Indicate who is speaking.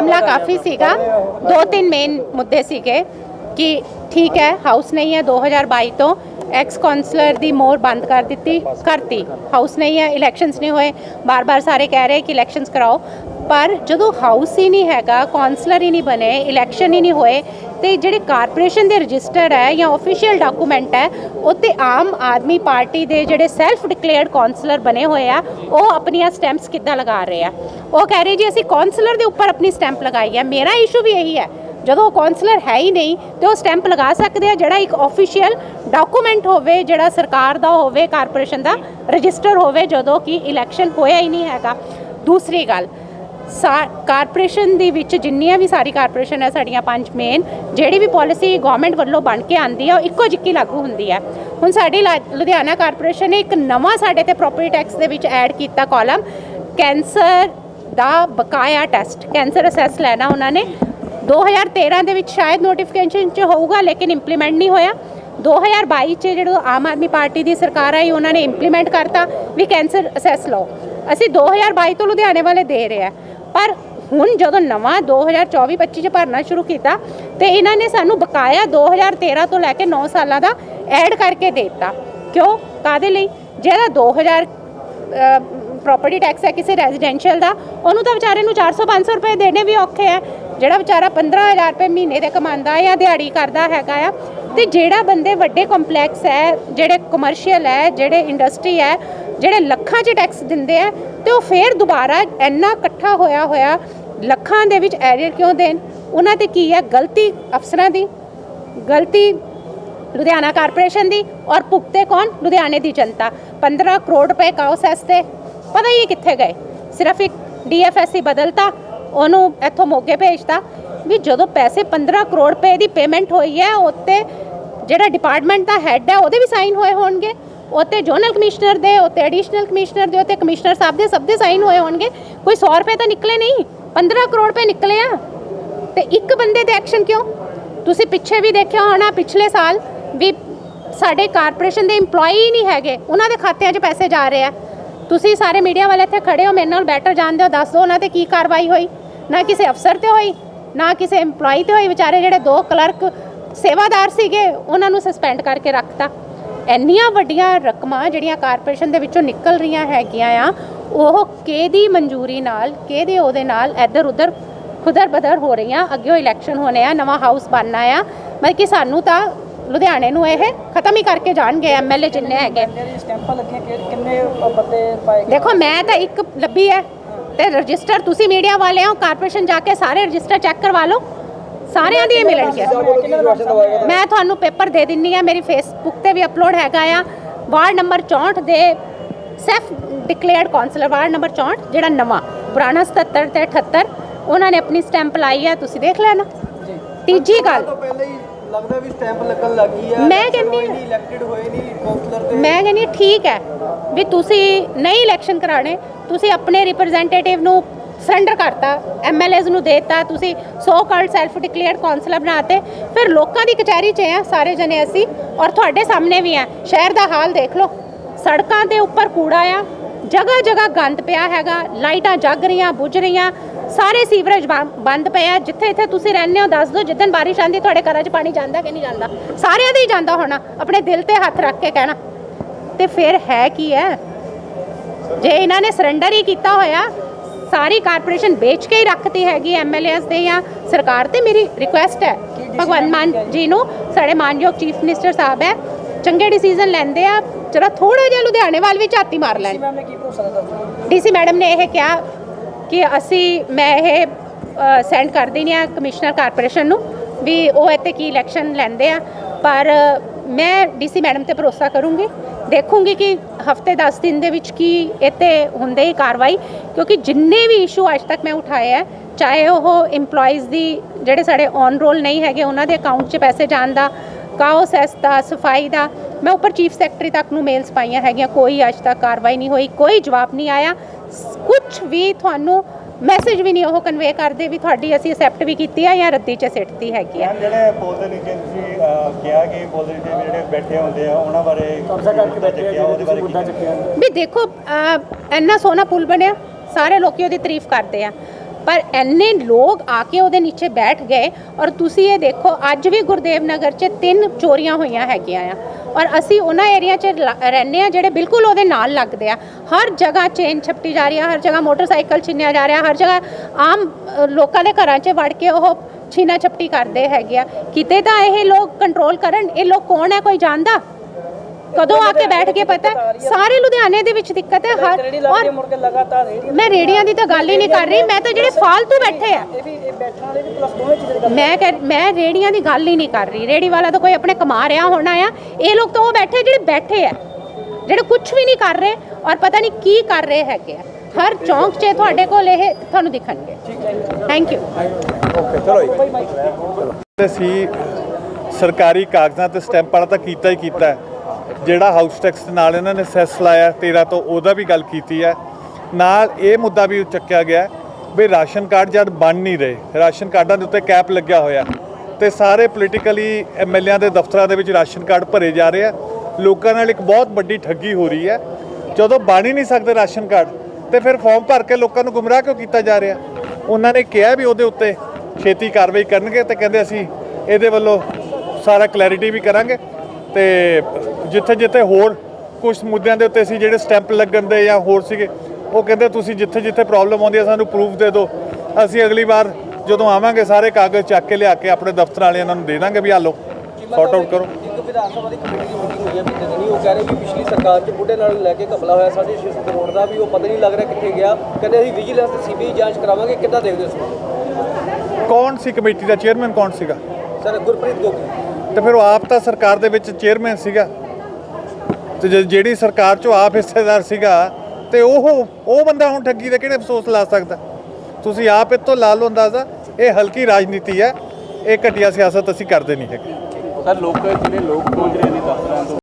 Speaker 1: ਮਾਮਲਾ ਕਾਫੀ ਸੀਗਾ ਦੋ ਤਿੰਨ ਮੇਨ ਮੁੱਦੇ ਸੀਗੇ ਕਿ ਠੀਕ ਹੈ ਹਾਊਸ ਨਹੀਂ ਹੈ 2022 ਤੋਂ ਐਕਸ ਕਾਉਂਸਲਰ ਦੀ ਮੋਹਰ ਬੰਦ ਕਰ ਦਿੱਤੀ ਕਰਤੀ ਹਾਊਸ ਨਹੀਂ ਹੈ ਇਲੈਕਸ਼ਨਸ ਨਹੀਂ ਹੋਏ ਬਾਰ-ਬਾਰ ਸਾਰੇ ਕਹਿ ਰਹੇ ਕਿ ਇਲੈਕਸ਼ਨਸ ਕਰਾਓ ਪਰ ਜਦੋਂ ਹਾਊਸ ਹੀ ਨਹੀਂ ਹੈਗਾ ਕਾਉਂਸਲਰ ਹੀ ਨਹੀਂ ਬਣੇ ਇਲੈਕਸ਼ਨ ਹੀ ਨਹੀਂ ਹੋਏ, ਤੇ ਜਿਹੜੇ ਕਾਰਪੋਰੇਸ਼ਨ ਦੇ ਰਜਿਸਟਰ ਹੈ ਜਾਂ ਆਫੀਸ਼ੀਅਲ ਡਾਕੂਮੈਂਟ ਹੈ ਉੱਤੇ ਆਮ ਆਦਮੀ ਪਾਰਟੀ ਦੇ ਜਿਹੜੇ ਸੈਲਫ ਡਿਕਲੇਅਰਡ ਕਾਉਂਸਲਰ ਬਣੇ ਹੋਏ ਆ, ਉਹ ਆਪਣੀਆਂ ਸਟੈਂਪਸ ਕਿੱਦਾਂ ਲਗਾ ਰਹੇ ਆ? ਉਹ ਕਹਿ ਰਹੇ ਜੀ, ਅਸੀਂ ਕਾਉਂਸਲਰ ਦੇ ਉੱਪਰ ਆਪਣੀ ਸਟੈਂਪ ਲਗਾਈ ਹੈ ਮੇਰਾ ਇਸ਼ੂ ਵੀ ਇਹੀ ਹੈ, ਜਦੋਂ ਉਹ ਕਾਉਂਸਲਰ ਹੈ ਹੀ ਨਹੀਂ, ਤੇ ਉਹ ਸਟੈਂਪ ਲਗਾ ਸਕਦੇ ਆ ਜਿਹੜਾ ਇੱਕ ਆਫੀਸ਼ੀਅਲ ਡਾਕੂਮੈਂਟ ਹੋਵੇ, ਜਿਹੜਾ ਸਰਕਾਰ ਦਾ ਹੋਵੇ ਕਾਰਪੋਰੇਸ਼ਨ ਦਾ ਰਜਿਸਟਰ ਹੋਵੇ, ਜਦੋਂ ਕਿ ਇਲੈਕਸ਼ਨ ਹੋਇਆ ਹੀ ਨਹੀਂ ਹੈਗਾ। ਦੂਸਰੀ ਗੱਲ ਕਾਰਪੋਰੇਸ਼ਨ ਦੇ ਵਿੱਚ ਜਿੰਨੀਆਂ ਵੀ ਸਾਰੀ ਕਾਰਪੋਰੇਸ਼ਨ ਹੈ, ਸਾਡੀਆਂ ਪੰਜ ਮੇਨ ਜਿਹੜੀ ਵੀ ਪਾਲਿਸੀ ਗਵਰਨਮੈਂਟ ਵੱਲੋਂ ਬਣ ਕੇ ਆਂਦੀ ਹੈ, ਉਹ ਇੱਕੋ ਜਿੱਕੀ ਲਾਗੂ ਹੁੰਦੀ ਹੈ। ਹੁਣ ਸਾਡੀ ਲਾ- ਲੁਧਿਆਣਾ ਕਾਰਪੋਰੇਸ਼ਨ ਨੇ ਇੱਕ ਨਵਾਂ ਸਾਡੇ ਤੇ ਪ੍ਰੋਪਰਟੀ ਟੈਕਸ ਦੇ ਵਿੱਚ ਐਡ ਕੀਤਾ ਕਾਲਮ ਕੈਂਸਰ ਦਾ ਬਕਾਇਆ ਟੈਸਟ ਕੈਂਸਰ ਅਸੈਸ ਲੈਣਾ ਉਹਨਾਂ ਨੇ। 2013 ਦੇ ਵਿੱਚ ਸ਼ਾਇਦ ਨੋਟੀਫਿਕੇਸ਼ਨ ਚ ਹੋਊਗਾ, ਲੇਕਿਨ ਇੰਪਲੀਮੈਂਟ ਨਹੀਂ ਹੋਇਆ। 2022 ਚ ਜਦੋਂ ਆਮ ਆਦਮੀ ਪਾਰਟੀ ਦੀ ਸਰਕਾਰ ਆਈ, ਉਹਨਾਂ ਨੇ ਇੰਪਲੀਮੈਂਟ ਕਰਤਾ ਵੀ ਕੈਂਸਰ ਅਸੈਸ ਲਓ। ਅਸੀਂ 2022 ਤੋਂ ਲੁਧਿਆਣੇ ਵਾਲੇ ਦੇ ਰਹੇ ਆ ਪਰ ਹੁਣ ਜਦੋਂ ਨਵਾਂ 2024-25 ਚ ਭਰਨਾ ਸ਼ੁਰੂ ਕੀਤਾ ਤੇ ਇਹਨਾਂ ਨੇ ਸਾਨੂੰ ਬਕਾਇਆ 2013 ਤੋਂ ਲੈ ਕੇ 9 ਸਾਲਾਂ ਦਾ ਐਡ ਕਰਕੇ ਦੇ ਦਿੱਤਾ। ਕਿਉਂ? ਕਾਦੇ ਲਈ? ਜਿਹੜਾ 2000 ਪ੍ਰਾਪਰਟੀ ਟੈਕਸ ਹੈ, ਕਿਸੇ ਰੈਜ਼ੀਡੈਂਸ਼ੀਅਲ ਦਾ, ਉਹਨੂੰ ਤਾਂ ਵਿਚਾਰੇ ਨੂੰ 400-500 ਰੁਪਏ ਦੇਣੇ ਵੀ ਔਖੇ ਹੈ। ਜਿਹੜਾ ਵਿਚਾਰਾ 15000 ਰੁਪਏ ਮਹੀਨੇ ਦੇ ਕਮਾਉਂਦਾ ਹੈ ਜਾਂ ਦਿਹਾੜੀ ਕਰਦਾ ਹੈਗਾ ਆ, ਤੇ ਜਿਹੜਾ ਬੰਦੇ ਵੱਡੇ ਕੰਪਲੈਕਸ ਹੈ, ਜਿਹੜੇ ਕਮਰਸ਼ੀਅਲ ਹੈ, ਜਿਹੜੇ ਇੰਡਸਟਰੀ ਹੈ, ਜਿਹੜੇ ਲੱਖਾਂ 'ਚ ਟੈਕਸ ਦਿੰਦੇ ਆ, ਤੇ ਉਹ ਫੇਰ ਦੁਬਾਰਾ ਇੰਨਾ ਇਕੱਠਾ ਹੋਇਆ ਹੋਇਆ ਲੱਖਾਂ ਦੇ ਵਿੱਚ ਐਰੀਅਰ ਕਿਉਂ ਦੇਣ? ਉਹਨਾਂ ਤੇ ਕੀ ਹੈ? ਗਲਤੀ ਅਫਸਰਾਂ ਦੀ, ਗਲਤੀ ਲੁਧਿਆਣਾ ਕਾਰਪੋਰੇਸ਼ਨ ਦੀ ਔਰ ਭੁਗਤੇ ਕੌਣ? ਲੁਧਿਆਣੇ ਦੀ ਜਨਤਾ। 15 ਕਰੋੜ ਰੁਪਏ ਕਾਉਸੈਸ ਤੇ, ਪਤਾ ਹੀ ਕਿੱਥੇ ਗਏ? ਸਿਰਫ ਇੱਕ ਡੀਐਫਐਸਸੀ ਬਦਲਤਾ। ਉਹਨੂੰ ਇੱਥੋਂ ਮੋਗੇ ਭੇਜਤਾ ਵੀ ਜਦੋਂ ਪੈਸੇ 15 ਕਰੋੜ ਰੁਪਏ ਦੀ ਪੇਮੈਂਟ ਹੋਈ ਹੈ, ਉੱਤੇ ਜਿਹੜਾ ਡਿਪਾਰਟਮੈਂਟ ਦਾ ਹੈੱਡ ਹੈ, ਉਹਦੇ ਵੀ ਸਾਈਨ ਹੋਏ ਹੋਣਗੇ। ਉੱਤੇ ਜ਼ੋਨਲ ਕਮਿਸ਼ਨਰ ਦੇ, ਉੱਤੇ ਐਡੀਸ਼ਨਲ ਕਮਿਸ਼ਨਰ ਦੇ, ਉੱਤੇ ਕਮਿਸ਼ਨਰ ਸਾਹਿਬ ਦੇ, ਸਭ ਦੇ ਸਾਈਨ ਹੋਏ ਹੋਣਗੇ। ਕੋਈ 100 ਰੁਪਏ ਤਾਂ ਨਿਕਲੇ ਨਹੀਂ 15 ਕਰੋੜ ਰੁਪਏ ਨਿਕਲੇ ਆ। ਤੇ ਇੱਕ ਬੰਦੇ ਤੇ ਐਕਸ਼ਨ ਕਿਉਂ? ਤੁਸੀਂ ਪਿੱਛੇ ਵੀ ਦੇਖਿਆ ਹੋਣਾ ਪਿਛਲੇ ਸਾਲ ਵੀ ਸਾਡੇ ਕਾਰਪੋਰੇਸ਼ਨ ਦੇ EMPLOYE ਨਹੀਂ ਹੈਗੇ, ਉਹਨਾਂ ਦੇ ਖਾਤਿਆਂ 'ਚ ਪੈਸੇ ਜਾ ਰਹੇ ਆ। ਤੁਸੀਂ ਸਾਰੇ ਮੀਡੀਆ ਵਾਲੇ ਇੱਥੇ ਖੜੇ ਹੋ, ਮੇਰੇ ਨਾਲ ਬੈਟਰ ਜਾਣਦੇ ਹੋ, ਦੱਸ ਦਿਓ ਉਹਨਾਂ ਤੇ ਕੀ ਕਾਰਵਾਈ ਹੋਈ। ਨਾ ਕਿਸੇ ਅਫਸਰ ਤੇ ਹੋਈ ਨਾ ਕਿਸੇ EMPLOYE ਤੇ ਹੋਈ। ਵਿਚਾਰੇ ਜਿਹੜੇ ਦੋ ਕਲਰਕ ਸੇਵਾਦਾਰ ਸੀਗੇ ਉਹਨਾਂ ਨੂੰ ਸਸਪੈਂਡ ਕਰਕੇ ਰੱਖਤਾ। ਇੰਨੀਆਂ ਵੱਡੀਆਂ ਰਕਮਾਂ ਜਿਹੜੀਆਂ ਕਾਰਪੋਰੇਸ਼ਨ ਦੇ ਵਿੱਚੋਂ ਨਿਕਲ ਰਹੀਆਂ ਹੈਗੀਆਂ ਆ ਉਹ ਕਿਹਦੀ ਮਨਜ਼ੂਰੀ ਨਾਲ ਕਿਹਦੇ ਉਹਦੇ ਨਾਲ ਇੱਧਰ ਉੱਧਰ ਖੁਦਰ ਬਦਰ ਹੋ ਰਹੀਆਂ? ਅੱਗੇ ਇਲੈਕਸ਼ਨ ਹੋਣੇ ਆ ਨਵਾਂ ਹਾਊਸ ਬਣਨਾ ਆ। ਮਤਲਬ ਕਿ ਸਾਨੂੰ ਤਾਂ ਲੁਧਿਆਣੇ ਨੂੰ ਇਹ ਖਤਮ ਹੀ ਕਰਕੇ ਜਾਣਗੇ ਐਮਐਲਏ ਜਿੰਨੇ ਹੈਗੇ। ਦੇਖੋ ਮੈਂ ਤਾਂ ਇੱਕ ਲੱਭੀ ਹੈ। ਤੇ ਰਜਿਸਟਰ ਤੁਸੀਂ ਮੀਡੀਆ ਵਾਲੇ ਹੋ ਕਾਰਪੋਰੇਸ਼ਨ ਜਾ ਕੇ ਸਾਰੇ ਰਜਿਸਟਰ ਚੈੱਕ ਕਰਵਾ ਲਓ। ਸਾਰਿਆਂ ਦੀ ਇਹ ਮਿਲਣਗੇ ਮੈਂ ਤੁਹਾਨੂੰ ਪੇਪਰ ਦੇ ਦਿੰਨੀ ਆ ਮੇਰੀ ਫੇਸਬੁੱਕ ਤੇ ਵੀ ਅਪਲੋਡ ਹੈਗਾ ਆ। ਵਾਰਡ ਨੰਬਰ 64 ਦੇ self declared councillor ward number 64 ਜਿਹੜਾ ਨਵਾਂ ਪੁਰਾਣਾ 77 ਤੇ 78 ਉਹਨਾਂ ਨੇ ਆਪਣੀ ਸਟੈਂਪ ਲਾਈ ਆ ਤੁਸੀਂ ਦੇਖ ਲੈਣਾ। ਤੀਜੀ ਗੱਲ
Speaker 2: ਤੋਂ ਪਹਿਲੇ ਹੀ ਲੱਗਦਾ ਵੀ ਸਟੈਂਪ ਲੱਗਣ ਲੱਗੀ ਆ
Speaker 1: ਮੈਂ ਕਹਿੰਦੀ
Speaker 2: ਨਹੀਂ ਇਲੈਕਟਡ ਹੋਏ ਨਹੀਂ ਕਾਉਂਸਲਰ ਤੇ
Speaker 1: ਮੈਂ ਕਹਿੰਦੀ ਠੀਕ ਹੈ ਵੀ ਤੁਸੀਂ ਨਹੀਂ ਇਲੈਕਸ਼ਨ ਕਰਾਣੇ ਤੁਸੀਂ ਆਪਣੇ ਰਿਪਰੈਜ਼ੈਂਟੇਟਿਵ ਨੂੰ ਸਰੈਂਡਰ ਕਰਤਾ ਐਮਐਲਏਜ਼ ਨੂੰ ਦੇਤਾ ਤੁਸੀਂ so called self declared councillor ਬਣਾਤੇ ਫਿਰ ਲੋਕਾਂ ਦੀ ਕਚਹਿਰੀ 'ਚ ਆ ਸਾਰੇ ਜਣੇ ਅਸੀਂ ਔਰ ਤੁਹਾਡੇ ਸਾਹਮਣੇ ਵੀ ਆ ਸ਼ਹਿਰ ਦਾ ਹਾਲ ਦੇਖ ਲਓ ਸੜਕਾਂ ਦੇ ਉੱਪਰ ਕੂੜਾ ਆ ਜਗ੍ਹਾ ਜਗ੍ਹਾ ਗੰਦ ਪਿਆ ਹੈਗਾ ਲਾਈਟਾਂ ਜਗ ਰਹੀਆਂ ਬੁਝ ਰਹੀਆਂ ਸਾਰੇ ਸੀਵਰੇਜ ਬੰਦ ਪਏ ਆ ਜਿੱਥੇ ਇੱਥੇ ਤੁਸੀਂ ਰਹਿੰਦੇ ਹੋ ਦੱਸ ਦਿਓ ਜਿੱਦਣ ਬਾਰਿਸ਼ ਆਂਦੀ ਤੁਹਾਡੇ ਘਰਾਂ 'ਚ ਪਾਣੀ ਜਾਂਦਾ ਕਿ ਨਹੀਂ ਜਾਂਦਾ? ਸਾਰਿਆਂ ਦੇ ਹੀ ਜਾਂਦਾ ਹੋਣਾ ਆਪਣੇ ਦਿਲ ਤੇ ਹੱਥ ਰੱਖ ਕੇ ਕਹਿਣਾ। ਤੇ ਫਿਰ ਹੈ ਕੀ ਹੈ ਜੇ ਇਹਨਾਂ ਨੇ ਸਰੈਂਡਰ ਹੀ ਕੀਤਾ ਹੋਇਆ ਸਾਰੀ ਕਾਰਪੋਰੇਸ਼ਨ ਵੇਚ ਕੇ ਹੀ ਰੱਖਤੀ ਹੈਗੀ ਐਮਐਲਏਸ ਦੇ ਜਾਂ ਸਰਕਾਰ ਤੇ ਮੇਰੀ ਰਿਕੁਐਸਟ ਹੈ। ਭਗਵੰਤ ਮਾਨ ਜੀ ਨੂੰ ਸਾਡੇ ਮਾਨਯੋਗ ਚੀਫ ਮਿਨਿਸਟਰ ਸਾਹਿਬ ਹੈ ਚੰਗੇ ਡਿਸੀਜਨ ਲੈਂਦੇ ਆ ਜਰਾ ਥੋੜਾ ਜਿਹਾ ਲੁਧਿਆਣੇ ਵੱਲ ਵੀ ਝਾਤੀ ਮਾਰ ਲੈਣ? ਡੀਸੀ ਮੈਡਮ ਨੇ ਇਹ ਕਿਹਾ ਕਿ ਅਸੀਂ, ਮੈਂ ਇਹ ਸੈਂਡ ਕਰ ਦੇਣੀ ਆ ਕਮਿਸ਼ਨਰ ਕਾਰਪੋਰੇਸ਼ਨ ਨੂੰ ਵੀ ਉਹ ਇੱਥੇ ਕੀ ਇਲੈਕਸ਼ਨ ਲੈਂਦੇ ਆ। ਪਰ ਮੈਂ ਡੀਸੀ ਮੈਡਮ ਤੇ ਭਰੋਸਾ ਕਰੂੰਗੀ, ਦੇਖੂੰਗੀ ਕਿ ਹਫ਼ਤੇ 10 ਦਿਨ ਦੇ ਵਿੱਚ ਕੀ ਇੱਥੇ ਹੁੰਦੇ ਹੀ ਕਾਰਵਾਈ, ਕਿਉਂਕਿ ਜਿੰਨੇ ਵੀ ਇਸ਼ੂ ਅੱਜ ਤੱਕ ਮੈਂ ਉਠਾਏ ਆ, ਚਾਹੇ ਉਹ EMPLOYEES ਦੀ ਜਿਹੜੇ ਸਾਡੇ ਔਨ ਰੋਲ ਨਹੀਂ ਹੈਗੇ, ਉਹਨਾਂ ਦੇ ਅਕਾਊਂਟ 'ਚ ਪੈਸੇ ਜਾਣ ਦਾ ਕਾਓਸੈਸ ਦਾ, ਸਫ਼ਾਈ ਦਾ, ਮੈਂ ਉੱਪਰ ਚੀਫ ਸੈਕਟਰੀ ਤੱਕ ਨੂੰ ਮੇਲਸ ਪਾਈਆਂ ਹੈਗੀਆਂ, ਕੋਈ ਅੱਜ ਤੱਕ ਕਾਰਵਾਈ ਨਹੀਂ ਹੋਈ, ਕੋਈ ਜਵਾਬ ਨਹੀਂ ਆਇਆ। ਕੁਝ ਵੀ ਤੁਹਾਨੂੰ ਮੈਸੇਜ ਵੀ ਨਹੀਂ ਉਹ ਕਨਵੇ ਕਰਦੇ ਵੀ ਤੁਹਾਡੀ ਅਸੀਂ ਅਸੈਪਟ ਵੀ ਕੀਤੀ ਆ ਜਾਂ ਰੱਦੀ 'ਚ ਸਿੱਟਤੀ ਹੈਗੀ ਆ।
Speaker 3: ਜਿਹੜੇ ਤੁਸੀਂ ਅਹ, ਕਿਹਾ ਕਿ ਵੀ ਜਿਹੜੇ ਬੈਠੇ ਹੁੰਦੇ ਆ ਉਹਨਾਂ ਬਾਰੇ
Speaker 4: ਕਬਜ਼ਾ ਕਰਕੇ ਬੈਠੇ ਆ
Speaker 3: ਉਹਦੇ ਬਾਰੇ
Speaker 1: ਵੀ ਦੇਖੋ ਇੰਨਾ ਸੋਹਣਾ ਪੁਲ ਬਣਿਆ ਸਾਰੇ ਲੋਕੀ ਉਹਦੀ ਤਾਰੀਫ ਕਰਦੇ ਆ। ਪਰ ਐਨੇ ਲੋਕ ਆ ਕੇ ਉਹਦੇ ਨੀਚੇ ਬੈਠ ਗਏ ਔਰ ਤੁਸੀਂ ਇਹ ਦੇਖੋ, ਅੱਜ ਵੀ ਗੁਰਦੇਵ ਨਗਰ 'ਚ ਤਿੰਨ ਚੋਰੀਆਂ ਹੋਈਆਂ ਹੈਗੀਆਂ ਆ। ਔਰ ਅਸੀਂ ਉਹਨਾਂ ਏਰੀਆ 'ਚ ਲ- ਰਹਿੰਦੇ ਆ ਜਿਹੜੇ ਬਿਲਕੁਲ ਉਹਦੇ ਨਾਲ ਲੱਗਦੇ ਆ। ਹਰ ਜਗ੍ਹਾ ਚੇਨ ਛਪਟੀ ਜਾ ਰਹੀ ਆ, ਹਰ ਜਗ੍ਹਾ ਮੋਟਰਸਾਈਕਲ ਛਿੰਨਿਆ ਜਾ ਰਿਹਾ, ਹਰ ਜਗ੍ਹਾ ਆਮ ਲੋਕਾਂ ਦੇ ਘਰਾਂ 'ਚ ਵੜ ਕੇ ਉਹ ਛੀਨਾ ਛਪਟੀ ਕਰਦੇ ਹੈਗੇ ਆ। ਕਿਤੇ ਤਾਂ ਇਹ ਲੋਕ ਕੰਟਰੋਲ ਕਰਨ, ਇਹ ਲੋਕ ਕੌਣ ਹੈ? ਕੋਈ ਜਾਣਦਾ? ਕਦੋਂ ਆ ਕੇ ਬੈਠ ਕੇ ਪਤਾ? ਸਾਰੇ ਲੁਧਿਆਣੇ ਦੇ ਵਿੱਚ ਦਿੱਕਤ ਹੈ ਹਰ ਔਰ ਮੈਂ ਰੇੜੀਆਂ ਦੀ ਤਾਂ ਗੱਲ ਹੀ ਨਹੀਂ ਕਰ ਰਹੀ ਮੈਂ ਤਾਂ ਜਿਹੜੇ ਫਾਲਤੂ ਬੈਠੇ ਆ। ਮੈਂ ਕਹਿ ਮੈਂ ਰੇੜੀਆਂ ਦੀ ਗੱਲ ਹੀ ਨਹੀਂ ਕਰ ਰਹੀ। ਰੇੜੀ ਵਾਲਾ ਤਾਂ ਕੋਈ ਆਪਣੇ ਕਮਾ ਰਿਹਾ ਹੋਣਾ ਆ। ਇਹ ਲੋਕ ਤਾਂ ਉਹ ਬੈਠੇ ਜਿਹੜੇ ਬੈਠੇ ਆ ਜਿਹੜੇ ਕੁਝ ਵੀ ਨਹੀਂ ਕਰ ਰਹੇ ਔਰ ਪਤਾ ਨਹੀਂ ਕੀ ਕਰ ਰਹੇ ਹੈਗੇ ਆ। ਹਰ ਚੌਂਕ 'ਚ ਤੁਹਾਡੇ ਕੋਲ ਇਹ ਤੁਹਾਨੂੰ ਦਿਖਣਗੇ। ਥੈਂਕ ਯੂ
Speaker 5: ਸਰਕਾਰੀ ਕਾਗਜ਼ਾਂ ਤੇ ਸਟੈਂਪ ਵਾਲਾ ਤਾਂ ਕੀਤਾ ਹੀ ਕੀਤਾ ਹੈ। ਜਿਹੜਾ ਹਾਊਸ ਟੈਕਸ ਨਾਲ ਇਹਨਾਂ ਨੇ ਸੈਸ ਲਾਇਆ 13 ਤੋਂ ਉਹਦਾ ਵੀ ਗੱਲ ਕੀਤੀ ਹੈ। ਨਾਲ ਇਹ ਮੁੱਦਾ ਵੀ ਚੱਕਿਆ ਗਿਆ ਵੀ ਰਾਸ਼ਨ ਕਾਰਡ ਜਦ ਬਣ ਨਹੀਂ ਰਹੇ, ਰਾਸ਼ਨ ਕਾਰਡਾਂ ਦੇ ਉੱਤੇ ਕੈਪ ਲੱਗਿਆ ਹੋਇਆ ਤੇ ਸਾਰੇ ਪੋਲੀਟੀਕਲੀ ਐਮਐਲਏਆਂ ਦੇ ਦਫ਼ਤਰਾਂ ਦੇ ਵਿੱਚ ਰਾਸ਼ਨ ਕਾਰਡ ਭਰੇ ਜਾ ਰਹੇ ਆ। ਲੋਕਾਂ ਨਾਲ ਇੱਕ ਬਹੁਤ ਵੱਡੀ ਠੱਗੀ ਹੋ ਰਹੀ ਹੈ। ਜਦੋਂ ਬਣ ਹੀ ਨਹੀਂ ਸਕਦੇ ਰਾਸ਼ਨ ਕਾਰਡ, ਤੇ ਫਿਰ ਫਾਰਮ ਭਰ ਕੇ ਲੋਕਾਂ ਨੂੰ ਗੁੰਮਰਾਹ ਕਿਉਂ ਕੀਤਾ ਜਾ ਰਿਹਾ? ਉਹਨਾਂ ਨੇ ਕਿਹਾ ਵੀ ਉਹਦੇ ਉੱਤੇ ਛੇਤੀ ਕਾਰਵਾਈ ਕਰਨਗੇ ਤੇ ਕਹਿੰਦੇ ਅਸੀਂ ਇਹਦੇ ਵੱਲੋਂ ਸਾਰਾ ਕਲੈਰਿਟੀ ਵੀ ਕਰਾਂਗੇ ਤੇ ਜਿੱਥੇ ਜਿੱਥੇ ਹੋਰ ਕੁਝ ਮੁੱਦਿਆਂ ਦੇ ਉੱਤੇ ਸੀ ਜਿਹੜੇ ਸਟੈਂਪ ਲੱਗਣ ਦੇ ਜਾਂ ਹੋਰ ਸੀਗੇ ਉਹ ਕਹਿੰਦੇ ਤੁਸੀਂ ਜਿੱਥੇ ਜਿੱਥੇ ਪ੍ਰੋਬਲਮ ਆਉਂਦੀ ਹੈ ਸਾਨੂੰ ਪ੍ਰੂਫ ਦੇ ਦਿਓ। ਅਸੀਂ ਅਗਲੀ ਵਾਰ ਜਦੋਂ ਆਵਾਂਗੇ ਸਾਰੇ ਕਾਗਜ਼ ਚੱਕ ਕੇ ਲਿਆ ਕੇ ਆਪਣੇ ਦਫ਼ਤਰ ਵਾਲਿਆਂ ਨੂੰ ਦੇ ਦਾਂਗੇ ਵੀ ਆ ਲਓ ਸੌਟ ਆਊਟ ਕਰੋ।
Speaker 2: ਇੱਕ ਵਿਧਾਨ ਸਭਾ ਦੀ ਕਮੇਟੀ ਦੀ ਮੀਟਿੰਗ ਹੋਈ ਹੈ ਪਿਛਲੇ ਦਿਨੀ ਉਹ ਕਹਿ ਰਹੇ ਵੀ ਪਿਛਲੀ ਸਰਕਾਰ 'ਚ ਬੁੱਢੇ ਨਾਲ ਲੈ ਕੇ ਘਪਲਾ ਹੋਇਆ 6.5 ਕਰੋੜ ਦਾ ਵੀ ਉਹ ਪਤਾ ਨਹੀਂ ਲੱਗ ਰਿਹਾ ਕਿੱਥੇ ਗਿਆ। ਕਹਿੰਦੇ ਅਸੀਂ ਵਿਜੀਲੈਂਸ ਤੇ ਸੀਬੀਆਈ ਜਾਂਚ ਕਰਾਵਾਂਗੇ ਕਿੱਦਾਂ ਦੇਖਦੇ ਹੋ
Speaker 5: ਕੌਣ ਸੀ ਕਮੇਟੀ ਦਾ ਚੇਅਰਮੈਨ ਕੌਣ ਸੀਗਾ?
Speaker 2: ਸਰ ਗੁਰਪ੍ਰੀਤ ਗੋਗੀ
Speaker 5: ਤੇ ਫਿਰ ਉਹ ਆਪ ਤਾਂ ਸਰਕਾਰ ਦੇ ਵਿੱਚ ਚੇਅਰਮੈਨ ਸੀਗਾ। ਤੇ ਜੇ- ਜਿਹੜੀ ਸਰਕਾਰ ਚੋਂ ਆਪ ਹਿੱਸੇਦਾਰ ਸੀਗਾ, ਤੇ ਉਹ ਉਹ ਬੰਦਾ ਹੁਣ ਠੱਗੀ ਦੇ ਕਿਹੜੇ ਅਫਸੋਸ ਲਾ ਸਕਦਾ? ਤੁਸੀਂ ਆਪ ਇਹ ਲਾ ਲਓ ਅੰਦਾਜ਼ਾ, ਇਹ ਹਲਕੀ ਰਾਜਨੀਤੀ ਹੈ, ਇਹ ਘਟੀਆ ਸਿਆਸਤ ਅਸੀਂ ਕਰਦੇ ਨਹੀਂ ਹੈਗੇ।
Speaker 6: ਸਰ, ਲੋਕ ਜਿਹੜੇ ਲੋਕ ਪਹੁੰਚ ਰਹੇ ਨੇ ਦਫ਼ਤਰਾਂ